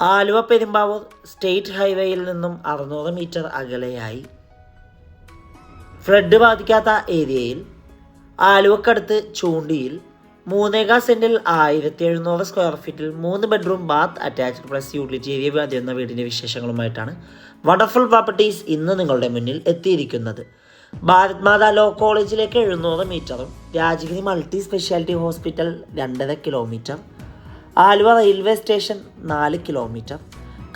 Aluva Perumbavoor state ഹൈവേയിൽ നിന്നും അറുന്നൂറ് മീറ്റർ അകലെയായി. ഫ്ലഡ് ബാധിക്കാത്ത ഏരിയയിൽ ആലുവക്കടുത്ത് ചൂണ്ടിയിൽ മൂന്നേകാ സെന്റിൽ ആയിരത്തി എഴുന്നൂറ് സ്ക്വയർ ഫീറ്റിൽ മൂന്ന് bedroom bath attached plus utility area മതി എന്ന വീടിന്റെ വിശേഷങ്ങളുമായിട്ടാണ് വണ്ടർഫുൾ പ്രോപ്പർട്ടീസ് ഇന്ന് നിങ്ങളുടെ മുന്നിൽ എത്തിയിരിക്കുന്നത്. ഭാരത് മാതാ ലോ കോളേജിലേക്ക് എഴുന്നൂറ് മീറ്ററും രാജഗിരി മൾട്ടി സ്പെഷ്യാലിറ്റി ഹോസ്പിറ്റൽ രണ്ടര കിലോമീറ്റർ ആലുവ റെയിൽവേ സ്റ്റേഷൻ നാല് കിലോമീറ്റർ.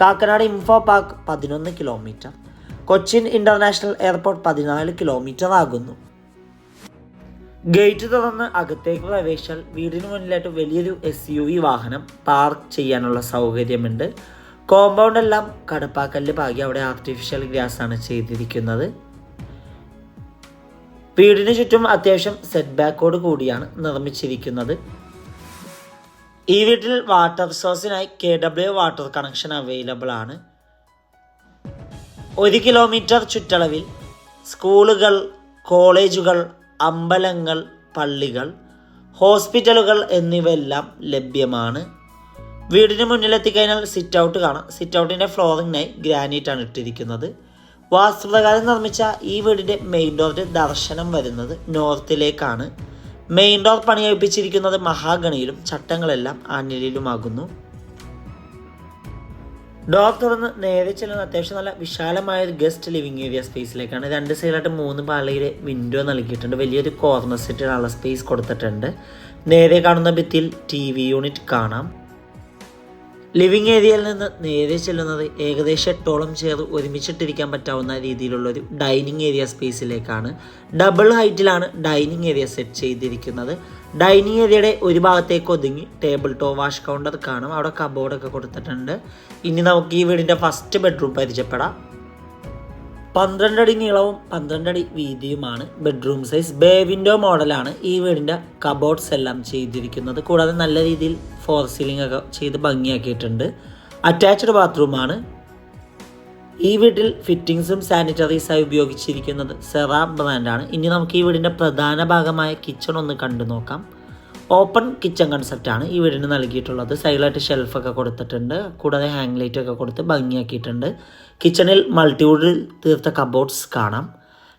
കാക്കനാട് ഇൻഫോ പാർക്ക് പതിനൊന്ന് കിലോമീറ്റർ. കൊച്ചിൻ ഇന്റർനാഷണൽ എയർപോർട്ട് പതിനാല് കിലോമീറ്റർ ആകുന്നു. ഗേറ്റ് തുറന്ന് അകത്തേക്ക് പ്രവേശിച്ചാൽ വീടിന് മുന്നിലായിട്ട് വലിയൊരു എസ് യു വി വാഹനം പാർക്ക് ചെയ്യാനുള്ള സൗകര്യമുണ്ട്. കോമ്പൗണ്ട് എല്ലാം കടപ്പാക്കല്ല് പാകി അവിടെ ആർട്ടിഫിഷ്യൽ ഗ്രാസ് ആണ് ചെയ്തിരിക്കുന്നത്. വീടിന് ചുറ്റും അത്യാവശ്യം സെറ്റ് ബാക്കോട് കൂടിയാണ് നിർമ്മിച്ചിരിക്കുന്നത്. ഈ വീട്ടിൽ water സോഴ്സിനായി K W water connection available ആണ്. ഒരു കിലോമീറ്റർ ചുറ്റളവിൽ സ്കൂളുകൾ കോളേജുകൾ അമ്പലങ്ങൾ പള്ളികൾ ഹോസ്പിറ്റലുകൾ എന്നിവയെല്ലാം ലഭ്യമാണ്. വീടിന് മുന്നിലെത്തിക്കഴിഞ്ഞാൽ സിറ്റ് ഔട്ട് കാണാം. സിറ്റ് ഔട്ടിന്റെ ഫ്ലോറിങ്ങിനായി ഗ്രാനൈറ്റ് ആണ് ഇട്ടിരിക്കുന്നത്. വാസ്തുപ്രകാരം നിർമ്മിച്ച ഈ വീടിന്റെ മെയിൻ ഡോറിന്റെ ദർശനം വരുന്നത് നോർത്തിലേക്കാണ് മെയിൻ ഡോർ പണികഴിപ്പിച്ചിരിക്കുന്നത് മഹാഗണിയിലും ചട്ടങ്ങളെല്ലാം ആഞ്ഞിലിലുമാകുന്നു ഡോർ തുറന്ന് നേരെ ചെല്ലുന്ന അത്യാവശ്യം നല്ല വിശാലമായ ഒരു ഗസ്റ്റ് ലിവിങ് ഏരിയ സ്പേസിലേക്കാണ് രണ്ട് സൈഡിലായിട്ട് മൂന്ന് പാളയുടെ വിൻഡോ നൽകിയിട്ടുണ്ട്. വലിയൊരു കോർണർ സെറ്റിനുള്ള സ്പേസ് കൊടുത്തിട്ടുണ്ട്. നേരെ കാണുന്ന ഭിത്തിയിൽ ടി വി യൂണിറ്റ് കാണാം. ലിവിങ് ഏരിയയിൽ നിന്ന് നേരെ ചെല്ലുന്നത് ഏകദേശം എട്ടോളം ചേർ ഒരുമിച്ചിട്ടിരിക്കാൻ പറ്റാവുന്ന രീതിയിലുള്ള ഒരു ഡൈനിങ് ഏരിയ സ്പേസിലേക്കാണ്. ഡബിൾ ഹൈറ്റിലാണ് ഡൈനിങ് ഏരിയ സെറ്റ് ചെയ്തിരിക്കുന്നത്. ഡൈനിങ് ഏരിയയുടെ ഒരു ഭാഗത്തേക്ക് ഒതുങ്ങി ടേബിൾ ടോ വാഷ് കൗണ്ടർ കാണും. അവിടെ കബോർഡൊക്കെ കൊടുത്തിട്ടുണ്ട്. ഇനി നമുക്ക് ഈ വീടിന്റെ ഫസ്റ്റ് ബെഡ്റൂം പരിചയപ്പെടാം. പന്ത്രണ്ട് അടി നീളവും പന്ത്രണ്ട് അടി വീതിയുമാണ് ബെഡ്റൂം സൈസ്. ബേ വിൻഡോ മോഡലാണ് ഈ വീടിന്റെ കബോർഡ്സ് എല്ലാം ചെയ്തിരിക്കുന്നത്. കൂടാതെ നല്ല രീതിയിൽ ഫോർ സീലിംഗ് ഒക്കെ ചെയ്ത് ഭംഗിയാക്കിയിട്ടുണ്ട്. അറ്റാച്ച്ഡ് ബാത്റൂമാണ് ഈ വീട്ടിൽ ഫിറ്റിങ്സും സാനിറ്ററീസായി ഉപയോഗിച്ചിരിക്കുന്നത് സെറ ബ്രാൻഡാണ് ഇനി നമുക്ക് ഈ വീടിന്റെ പ്രധാന ഭാഗമായ കിച്ചൺ ഒന്ന് കണ്ടു നോക്കാം. ഓപ്പൺ കിച്ചൺ കൺസെപ്റ്റാണ് ഈ വീടിന് നൽകിയിട്ടുള്ളത്. സൈഡിലായിട്ട് ഷെൽഫൊക്കെ കൊടുത്തിട്ടുണ്ട്. കൂടാതെ ഹാങ് ലൈറ്റ് ഒക്കെ കൊടുത്ത് ഭംഗിയാക്കിയിട്ടുണ്ട്. കിച്ചണിൽ മൾട്ടിവുഡിൽ തീർത്ത കബോർഡ്സ് കാണാം.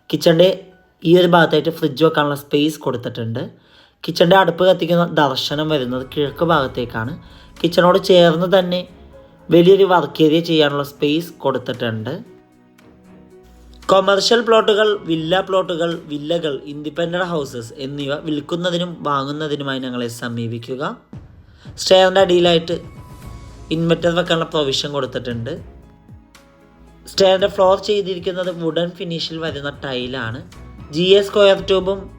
കിച്ചണിന്റെ ഈ ഒരു ഭാഗത്തായിട്ട് ഫ്രിഡ്ജ് വെക്കാനുള്ള സ്പേസ് കൊടുത്തിട്ടുണ്ട്. കിച്ചണിന്റെ അടുപ്പ് കത്തിക്കുന്ന ദർശനം വരുന്നത് കിഴക്ക് ഭാഗത്തേക്കാണ്. കിച്ചണോട് ചേർന്ന് തന്നെ വലിയൊരു വർക്ക് ഏരിയ ചെയ്യാനുള്ള സ്പേസ് കൊടുത്തിട്ടുണ്ട്. കൊമേർഷ്യൽ പ്ലോട്ടുകൾ വില്ല പ്ലോട്ടുകൾ വില്ലകൾ ഇൻഡിപെൻഡന്റ് ഹൗസസ് എന്നിവ വിൽക്കുന്നതിനും വാങ്ങുന്നതിനുമായി ഞങ്ങളെ സമീപിക്കുക. സ്റ്റെയറിന്റെ അടിയിലായിട്ട് ഇൻവെർട്ടർ വെക്കാനുള്ള പ്രൊവിഷൻ കൊടുത്തിട്ടുണ്ട്. സ്റ്റെയറിന്റെ ഫ്ലോർ ചെയ്തിരിക്കുന്നത് വുഡൻ ഫിനിഷിൽ വരുന്ന ടൈലാണ് ജി എ സ്ക്വയർ ട്യൂബും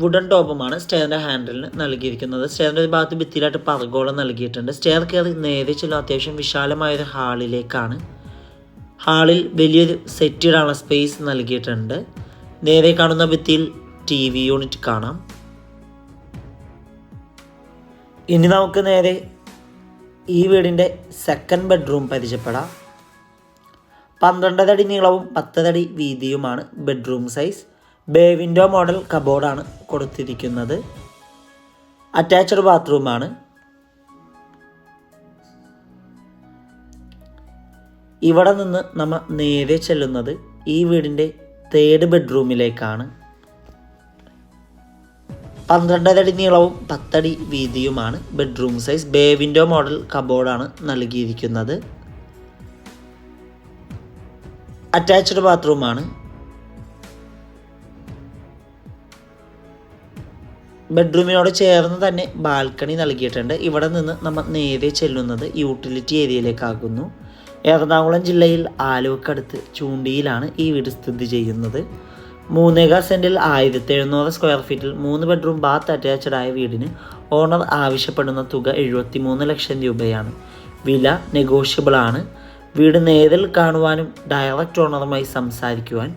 വുഡൻ ടോപ്പുമാണ് സ്റ്റെയറിന്റെ ഹാൻഡിലിന് നൽകിയിരിക്കുന്നത്. സ്റ്റെയറിന്റെ ഒരു ഭാഗത്ത് ഭിത്തിയിലായിട്ട് പറഗോളം നൽകിയിട്ടുണ്ട്. സ്റ്റെയർ കയറി നേരെ ചെല്ലും അത്യാവശ്യം വിശാലമായൊരു ഹാളിലേക്കാണ് ഹാളിൽ വലിയൊരു സെറ്റിടാനുള്ള സ്പേസ് നൽകിയിട്ടുണ്ട്. നേരെ കാണുന്ന ഭിത്തിയിൽ ടി വി യൂണിറ്റ് കാണാം. ഇനി നമുക്ക് നേരെ ഈ വീടിന്റെ സെക്കൻഡ് ബെഡ്റൂം പരിചയപ്പെടാം. പന്ത്രണ്ടരടി നീളവും പത്തരടി വീതിയുമാണ് bedroom size bay window model കബോർഡാണ് കൊടുത്തിരിക്കുന്നത്. അറ്റാച്ച്ഡ് ബാത്റൂമാണ്. ഇവിടെ നിന്ന് നമ്മൾ നേരെ ചെല്ലുന്നത് ഈ വീടിന്റെ തേർഡ് ബെഡ്റൂമിലേക്കാണ് പന്ത്രണ്ടരടി നീളവും പത്തടി വീതിയുമാണ് bedroom size bay window model കബോർഡാണ് നൽകിയിരിക്കുന്നത്. അറ്റാച്ച്ഡ് ബാത്റൂമാണ്. ബെഡ്റൂമിനോട് ചേർന്ന് തന്നെ ബാൽക്കണി നൽകിയിട്ടുണ്ട്. ഇവിടെ നിന്ന് നമ്മൾ നേരെ ചെല്ലുന്നത് യൂട്ടിലിറ്റി ഏരിയയിലേക്കാകുന്നു. എറണാകുളം ജില്ലയിൽ ആലുവക്കടുത്ത് ചൂണ്ടിയിലാണ് ഈ വീട് സ്ഥിതി ചെയ്യുന്നത്. മൂന്നേകാൽ സെന്റിൽ ആയിരത്തി എഴുന്നൂറ് സ്ക്വയർ ഫീറ്റിൽ മൂന്ന് ബെഡ്റൂം ബാത്ത് അറ്റാച്ച്ഡ് ആയ വീടിന് ഓണർ ആവശ്യപ്പെടുന്ന തുക എഴുപത്തി മൂന്ന് ലക്ഷം രൂപയാണ്. വില നെഗോഷ്യബിൾ ആണ് വീട് നേരിൽ കാണുവാനും ഡയറക്റ്റ് ഓണറുമായി സംസാരിക്കുവാൻ